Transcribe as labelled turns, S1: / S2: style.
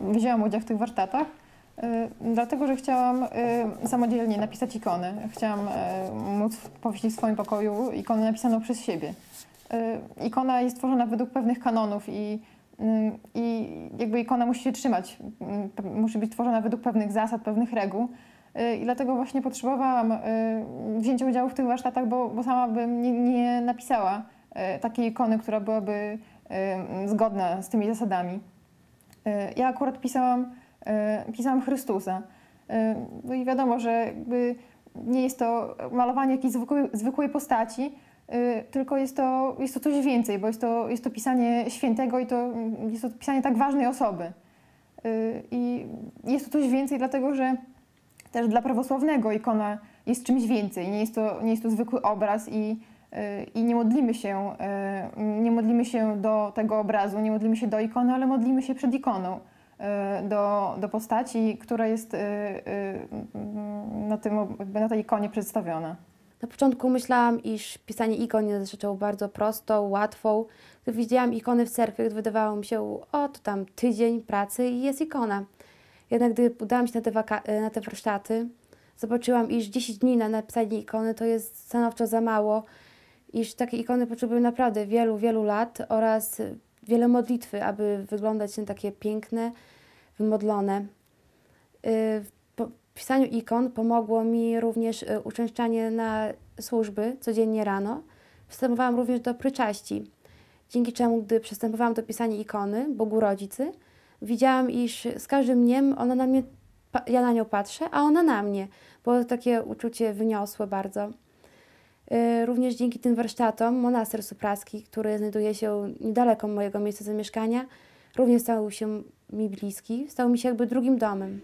S1: wzięłam udział w tych warsztatach, y, dlatego że chciałam y, samodzielnie napisać ikony. Chciałam y, móc powiesić w swoim pokoju ikonę napisaną przez siebie. Ikona jest tworzona według pewnych kanonów i, i jakby ikona musi się trzymać, musi być tworzona według pewnych zasad, pewnych reguł. I dlatego właśnie potrzebowałam wzięcia udziału w tych warsztatach, bo, bo sama bym nie, nie napisała takiej ikony, która byłaby zgodna z tymi zasadami. Y, Ja akurat pisałam, y, pisałam Chrystusa. Y, No i wiadomo, że jakby nie jest to malowanie jakiejś zwykłej, zwykłej postaci, tylko jest to, jest to coś więcej, bo jest to, jest to pisanie świętego i to mm, jest to pisanie tak ważnej osoby. I jest to coś więcej, dlatego że też dla prawosławnego ikona jest czymś więcej. Nie jest to, nie jest to zwykły obraz i, i nie modlimy się, y, nie modlimy się do tego obrazu, nie modlimy się do ikony, ale modlimy się przed ikoną, y, do, do postaci, która jest y, y, na, tym, na tej ikonie przedstawiona.
S2: Na początku myślałam, iż pisanie ikon jest rzeczą bardzo prostą, łatwą. Gdy widziałam ikony w cerkwi, wydawało mi się, o to tam tydzień pracy i jest ikona. Jednak gdy udałam się na te, na te warsztaty, zobaczyłam, iż 10 dni na napisanie ikony to jest stanowczo za mało, iż takie ikony potrzebują naprawdę wielu, wielu lat oraz wiele modlitwy, aby wyglądać na takie piękne, wymodlone. Y, W po- pisaniu ikon pomogło mi również y, uczęszczanie na służby codziennie rano. Przystępowałam również do pryczaści, dzięki czemu, gdy przystępowałam do pisania ikony Bogu Rodzicy, widziałam, iż z każdym dniem ona na mnie, ja na nią patrzę, a ona na mnie. Było takie uczucie wyniosłe bardzo. Y, Również dzięki tym warsztatom monaster supraski, który znajduje się niedaleko mojego miejsca zamieszkania, również stał się mi bliski, stał mi się jakby drugim domem.